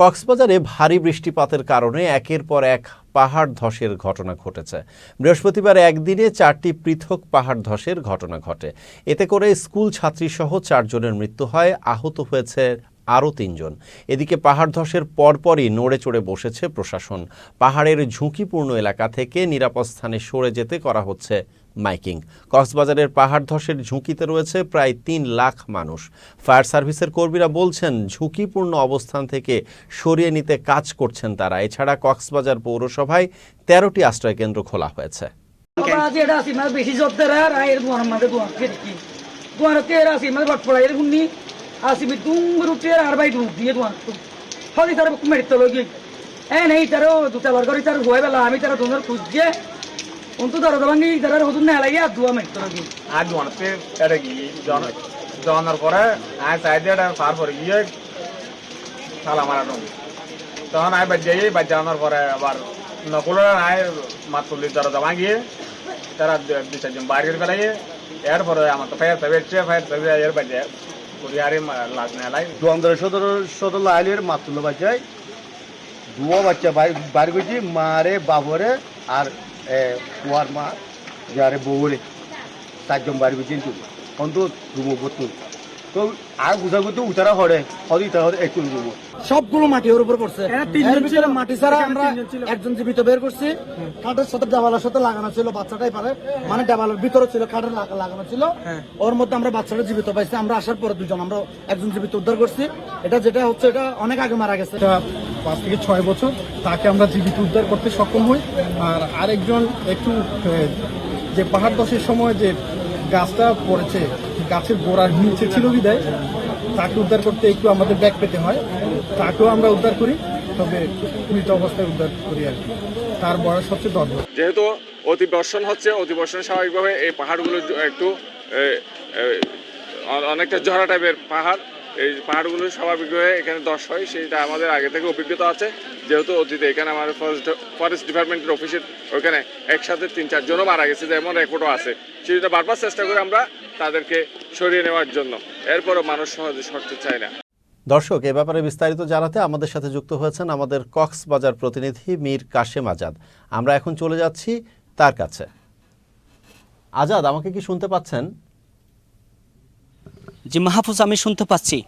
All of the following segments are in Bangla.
কক্সবাজারে ভারী বৃষ্টিপাতের কারণে একের পর এক পাহাড় ধসের ঘটনা ঘটেছে। বৃহস্পতিবার একদিনে চারটি পৃথক পাহাড় ধসের ঘটনা ঘটে। এতে করে স্কুল ছাত্রীসহ চারজনের মৃত্যু হয়, আহত হয়েছে আরও তিনজন। এদিকে পাহাড় ধসের পরপরই নড়ে চড়ে বসেছে প্রশাসন। পাহাড়ের ঝুঁকিপূর্ণ এলাকা থেকে নিরাপদ স্থানে সরে যেতে করা হচ্ছে মাইকিং। কক্সবাজারের পাহাড় ধসের ঝুঁকিতে রয়েছে প্রায় তিন লাখ মানুষ। ফায়ার সার্ভিসের কর্মীরা বলছেন, ঝুঁকিপূর্ণ অবস্থান থেকে সরিয়ে নিতে কাজ করছেন তারা। এছাড়া কক্সবাজার পৌরসভায় তেরোটি আশ্রয়কেন্দ্র খোলা হয়েছে। আমি তারা দুজন খুঁজছে অন্তু তার দবাঙ্গি তারা হদুন না লাগিয়ে দুয়া মেট তলোগি আজ জনতে এটা কি জন জনার পরে আয় সাইডে এটা পার করে গিয়ে তখন আয় যাই বাজ জানার পরে আবার নকলের আয় মাত তুলি তারা জমা গিয়ে তারা দুই চারজন বাইরে করে ফেলাই এরপরে আমার তো ফায়ার সার্ভিস ফায়ার সার্ভিস এর বাজে কুড়িয়ারি লাশ নেলাই দোয়ামদার সদর সদর লাইলের মাতুল বাচ্চায় দুয়া বাচ্চা বাড়ি করছি মারে বাবরে আর যারে বউরে চারজন বাড়ি করছি কিন্তু অন্ত রুমো বতুন তো আর বুঝা করতে উতারা হরে হদি তারা হরে একটু রুমো সবগুলো মাটি ওর উপর পড়ছে। তিনজন ছিল। মাটি ছাড়া আমরা একজন জীবিত বের করছি। কাঠের সাথে দেওয়ালের সাথে লাগানো ছিল বাচ্চাটাই পারে। মানে দেওয়ালের ভিতরে ছিল কাঠের লাগানো ছিল। ওর মধ্যে আমরা বাচ্চাটা জীবিত পাইছি। আমরা আসার পরে দুজন আমরা একজন জীবিত উদ্ধার করছি। এটা যেটা হচ্ছে এটা অনেক আগে মারা গেছে। পাঁচ থেকে ছয় বছর, তাকে আমরা জীবিত উদ্ধার করতে সক্ষম হই। আর আরেকজন একটু যে পাহাড় দশের সময় যে গাছটা পড়েছে, গাছের গোড়ার নিচে ছিল বিদায়, তাকে উদ্ধার করতে একটু আমাদের ব্যাগ পেতে হয়। তাকেও আমরা উদ্ধার করি, তবে মৃত অবস্থায় উদ্ধার করি আর কি। তার বয়স হচ্ছে দশ যেহেতু অতিবর্ষণ হচ্ছে, অতিবর্ষণ স্বাভাবিকভাবে এই পাহাড়গুলো একটু অনেকটা ঝরা টাইপের পাহাড়। এই পাহাড়গুলো স্বাভাবিক হয়ে এখানে দশ হয়, সেটা আমাদের আগে থেকে অভিজ্ঞতা আছে। যেহেতু অতীতে এখানে আমাদের ফরেস্ট ফরেস্ট ডিপার্টমেন্টের অফিসের ওইখানে একসাথে তিন চারজনও মারা গেছে, যেমন রেকর্ডও আছে। সেটা বারবার চেষ্টা করি আমরা তাদেরকে সরিয়ে নেওয়ার জন্য। এরপরও মানুষ সহজে সরতে চায় না। দর্শক, এ ব্যাপারে বিস্তারিত জানাতে আমাদের সাথে যুক্ত হয়েছেন আমাদের কক্সবাজার প্রতিনিধি মীর কাশেম আজাদ। আমরা এখন চলে যাচ্ছি তার কাছে। আজাদ, আমাকে কি শুনতে পাচ্ছেন? জি মাহফুজ আমি শুনতে পাচ্ছি।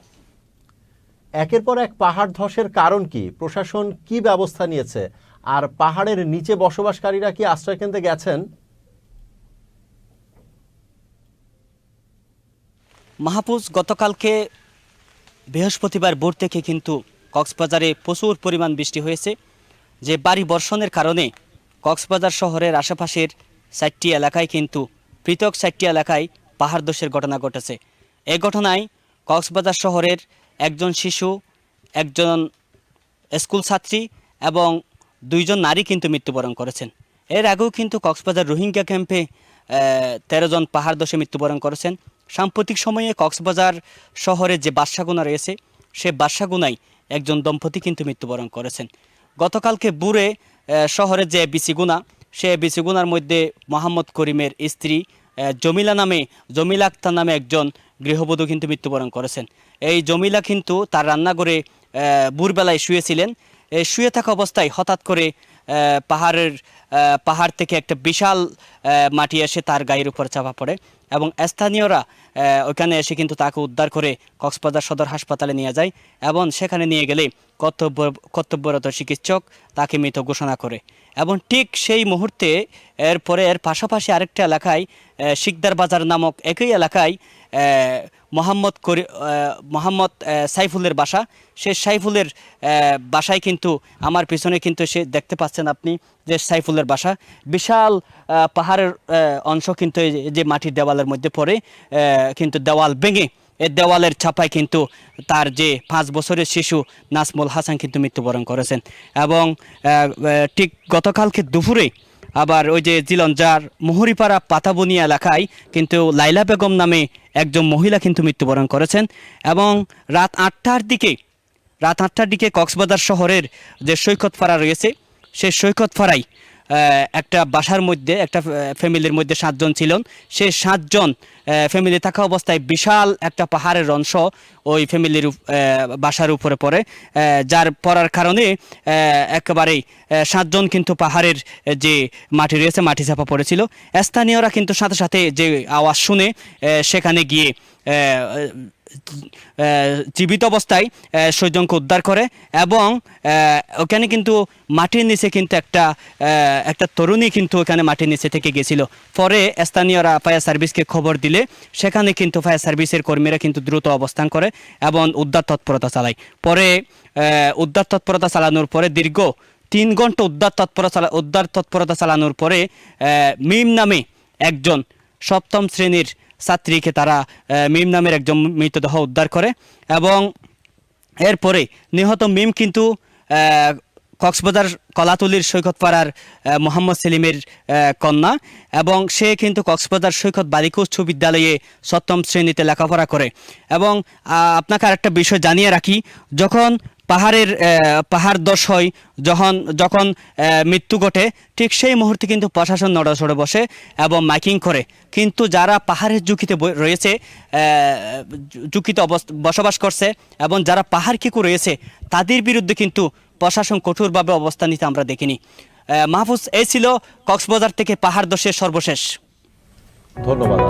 একের পর এক পাহাড় ধসের কারণ কি? প্রশাসন কি ব্যবস্থা নিয়েছে? আর পাহাড়ের নিচে বসবাসকারীরা কি আশ্রয়কেন্দ্রে গেছেন? মাহফুজ গতকালকে বৃহস্পতিবার ভোর থেকে কিন্তু কক্সবাজারে প্রচুর পরিমাণ বৃষ্টি হয়েছে যে বাড়ি বর্ষণের কারণে কক্সবাজার শহরের আশেপাশের চারটি এলাকায় কিন্তু পৃথক চারটি এলাকায় পাহাড় দোষের ঘটনা ঘটেছে। এই ঘটনায় কক্সবাজার শহরের একজন শিশু, একজন স্কুল ছাত্রী এবং দুইজন নারী কিন্তু মৃত্যুবরণ করেছেন। এর আগেও কিন্তু কক্সবাজার রোহিঙ্গা ক্যাম্পে তেরো জন পাহাড় দোষে মৃত্যুবরণ করেছেন। সাম্প্রতিক সময়ে কক্সবাজার শহরে যে বাদশাগুনা রয়েছে, সে বাদশাগুনায় একজন দম্পতি কিন্তু মৃত্যুবরণ করেছেন। গতকালকে বুড়ে শহরের যে বিসিগুনা, সে বিসিগুনার মধ্যে মোহাম্মদ করিমের স্ত্রী জমিলা নামে, জমিলা আক্তার নামে একজন গৃহবধূ কিন্তু মৃত্যুবরণ করেছেন। এই জমিলা কিন্তু তার রান্নাঘরে ভোরবেলায় শুয়েছিলেন। শুয়ে থাকা অবস্থায় হঠাৎ করে পাহাড়ের পাহাড় থেকে একটা বিশাল মাটি এসে তার গায়ের উপর চাপা পড়ে এবং স্থানীয়রা ওখানে এসে কিন্তু তাকে উদ্ধার করে কক্সবাজার সদর হাসপাতালে নিয়ে যায় এবং সেখানে নিয়ে গেলে কর্তব্য, কর্তব্যরত চিকিৎসক তাকে মৃত ঘোষণা করে এবং ঠিক সেই মুহূর্তে এরপরে এর পাশাপাশি আরেকটা এলাকায় শিকদার বাজার নামক একই এলাকায় মোহাম্মদ করি মোহাম্মদ সাইফুলের বাসা। সে সাইফুলের বাসায় কিন্তু, আমার পিছনে কিন্তু সে দেখতে পাচ্ছেন আপনি যে সাইফুলের বাসা। বিশাল পাহাড়ের অংশ কিন্তু যে- মাটির দেওয়ালের মধ্যে পড়ে কিন্তু দেওয়াল ভেঙে এই দেওয়ালের ছাপায় কিন্তু তার যে পাঁচ বছরের শিশু নাসমুল হাসান কিন্তু মৃত্যুবরণ করেছেন। এবং ঠিক গতকালকে দুপুরে আবার ওই যে জিলঞ্জার মোহরিপাড়া পাতাবনিয়া এলাকায় কিন্তু লাইলা বেগম নামে একজন মহিলা কিন্তু মৃত্যুবরণ করেছেন এবং রাত আটটার দিকে রাত আটটার দিকে কক্সবাজার শহরের যে সৈকত ফাড়া রয়েছে সেই সৈকত ফাড়ায় আহ, একটা বাসার মধ্যে, একটা ফ্যামিলির মধ্যে সাতজন ছিলেন। সেই সাতজন ফ্যামিলি থাকা অবস্থায় বিশাল একটা পাহাড়ের অংশ ওই ফ্যামিলির বাসার উপরে পড়ে। যার পড়ার কারণে একেবারেই সাতজন কিন্তু পাহাড়ের যে মাটি রয়েছে, মাটি চাপা পড়েছিল। স্থানীয়রা কিন্তু সাথে সাথে যে আওয়াজ শুনে সেখানে গিয়ে জীবিত অবস্থায় সৈজনকে উদ্ধার করে এবং ওখানে কিন্তু মাটির নিচে কিন্তু একটা একটা তরুণী কিন্তু ওখানে মাটির নিচে থেকে গেছিল। পরে স্থানীয়রা ফায়ার সার্ভিসকে খবর দিলে, সেখানে কিন্তু ফায়ার সার্ভিসের কর্মীরা কিন্তু দ্রুত অবস্থান করে এবং উদ্ধার তৎপরতা চালায়। পরে উদ্ধার তৎপরতা চালানোর পরে দীর্ঘ তিন ঘণ্টা উদ্ধার তৎপরতা চালা, উদ্ধার তৎপরতা চালানোর পরে মিম নামে একজন সপ্তম শ্রেণির ছাত্রীকে তারা মিম নামের একজন মৃতদেহ উদ্ধার করে এবং এরপরে নিহত মিম কিন্তু কক্সবাজার কলাতলির সৈকত পাড়ার মোহাম্মদ সেলিমের কন্যা এবং সে কিন্তু কক্সবাজার সৈকত বালিকা উচ্চ বিদ্যালয়ে সপ্তম শ্রেণীতে লেখাপড়া করে। এবং আপনাকে আরেকটা বিষয় জানিয়ে রাখি, যখন পাহাড়ের পাহাড় দশ হয়, যখন যখন মৃত্যু ঘটে, ঠিক সেই মুহূর্তে কিন্তু প্রশাসন নড়াচড়ে বসে এবং মাইকিং করে। কিন্তু যারা পাহাড়ের ঝুঁকিতে রয়েছে ঝুঁকিতে বসবাস করছে এবং যারা পাহাড় কিকু রয়েছে, তাদের বিরুদ্ধে কিন্তু প্রশাসন কঠোরভাবে অবস্থান নিতে আমরা দেখিনি। মাহফুজ, এই ছিল কক্সবাজার থেকে পাহাড় দশের সর্বশেষ। ধন্যবাদ